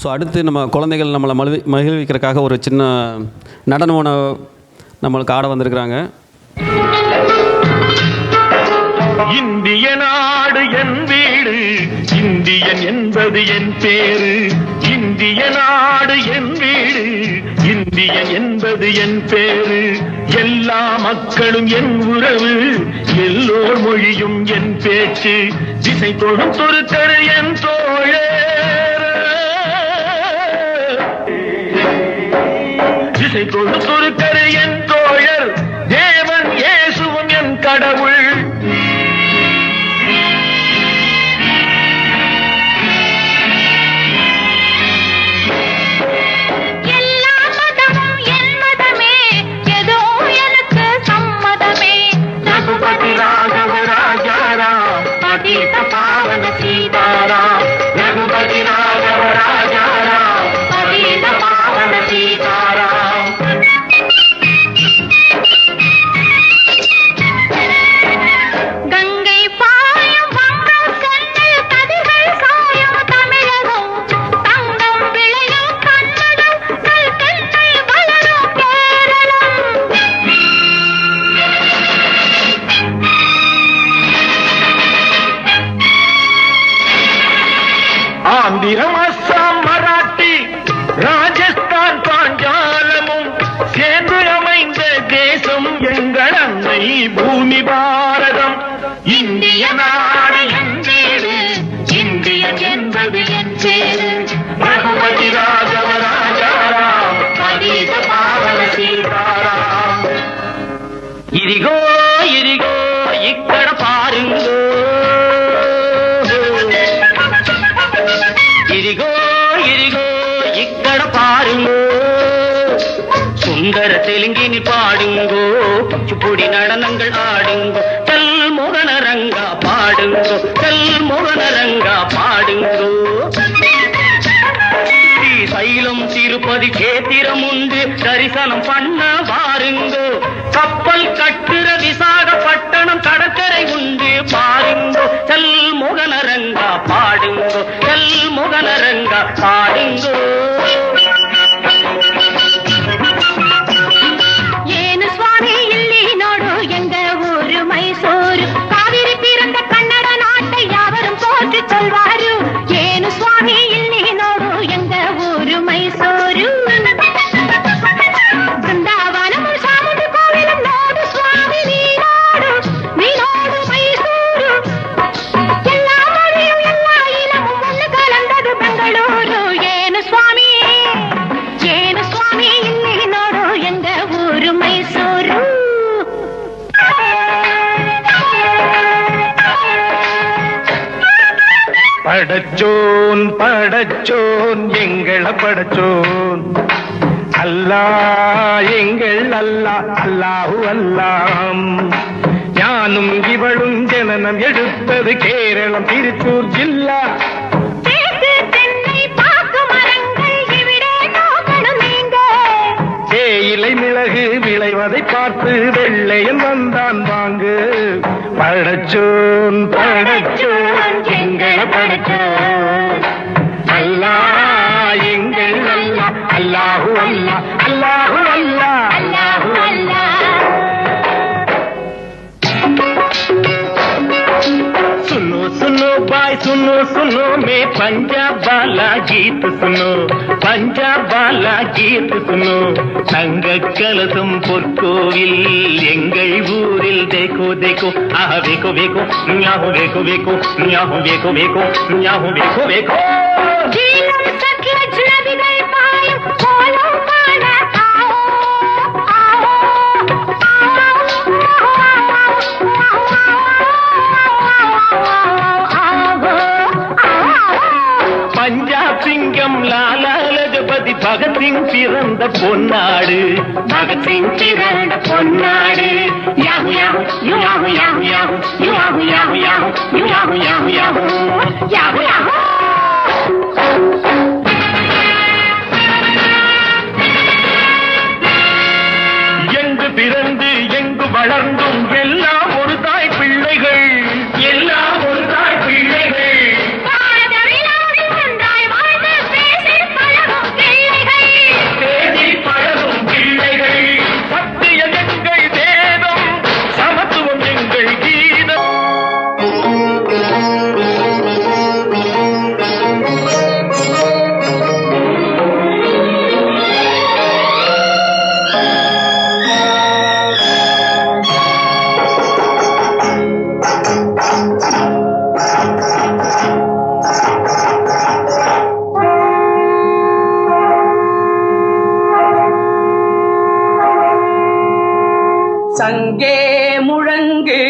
So அடுத்து நம்ம குழந்தைகள் நம்மளை மகிழ் மகிழ்விக்கிறதுக்காக ஒரு சின்ன நடன உணவு நம்மளுக்கு ஆட வந்திருக்கிறாங்க. இந்திய நாடு என் வீடு இந்தியன் என்பது என் பேரு. இந்திய நாடு என் வீடு இந்தியன் என்பது என் பேரு. எல்லா மக்களும் என் உறவு எல்லோர் மொழியும் என் பேச்சு. திசை தொழும் தொருத்தரு என் தோழே. திசை தொழும் என் தோழர் தேவன் இயேசுவும் என் கடவுள். ஆந்திரம் அஸ்ஸாம் மராட்டி ராஜஸ்தான் பாஞ்சாலமும் சேர்ந்து அமைந்த தேசம் எங்கள் அன்னை பூமி பாரதம். இந்திய நாடு என் வீடு இந்தியன் என்பது என் குச்சிப்புடி நடனங்கள் ஆடுங்கோ. கல் மோகனரங்கா பாடுங்கோ. கல் மோகனரங்கா பாடுங்கோ சைலம் திருப்பதி கேத்திரம் உண்டு. தரிசனம் பண்ண பாருங்கோ கப்பல் கட்டுற விசாகப்பட்டணம் கடற்கரை உண்டு. பாருங்கோ. கல் முகனரங்கா பாடுங்கோ. கல் முகனரங்கா பாடுங்கோ. படச்சோன் படச்சோன் எங்கள படச்சோன். அல்லா எங்கள் அல்லா அல்லாஹு அல்லாம். ஞானும் இவளும் ஜனனம் எடுத்தது கேரளம் திருச்சூர் ஜில்லா. தேயிலை மிளகு விளைவதை பார்த்து வெள்ளையன் வந்தான் வாங்கு. படச்சோன் படச்சோன். எங்கள படச்சோன் அல்லா எங்கள் அல்லா அல்லாஹூ அல்லா அல்லாஹூ அல்லா. भाई सुनो सुनो मैं पंजाब वाला गीत सुनो पंजाब वाला गीत सुनो தங்க கலசம் பொற்கோவில் எங்கள் ஊரில் தேக்கோ தேக்கோ ஆஹ வேக்கோ வேக்கோ ஞாஹோ வேக்கோ வேக்கோ ஞாஹோ வேக்கோ வேக்கோ ஞாஹோ வேக்கோ வேக்கோ பகத்சிங் பிறந்த பொன்னாடு. பகத்சிங் பிறந்த பொன்னாடு. யாஹு யாஹு யாஹு யாஹு யாஹு யாஹு யாஹு யாஹு யாஹு எங்கு பிறந்து எங்கு வளர்ந்தும் அங்கே முழங்கு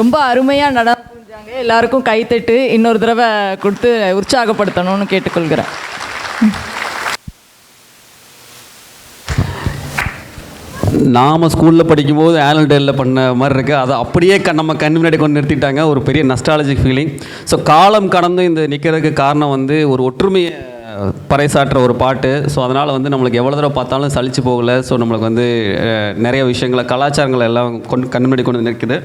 ரொம்ப அருமையாக நட புரிஞ்சாங்க எல்லாருக்கும் கைத்தட்டு இன்னொரு தடவை கொடுத்து உற்சாகப்படுத்தணும்னு கேட்டுக்கொள்கிறேன். நாம் ஸ்கூலில் படிக்கும்போது ஆனுவல் டேயில் பண்ண மாதிரி இருக்குது அதை அப்படியே கண் நம்ம கண் முன்னாடி கொண்டு நிறுத்திட்டாங்க. ஒரு பெரிய நஸ்டாலஜி ஃபீலிங் ஸோ காலம் கடந்து இந்த நிற்கிறதுக்கு காரணம் வந்து ஒரு ஒற்றுமையை பறைசாற்றுற ஒரு பாட்டு. ஸோ அதனால் வந்து நம்மளுக்கு எவ்வளோ தடவை பார்த்தாலும் சளிச்சு போகலை. ஸோ நம்மளுக்கு வந்து நிறைய விஷயங்களை கலாச்சாரங்களை எல்லாம் கொண்டு கண் முன்னாடி கொண்டு நிற்குது.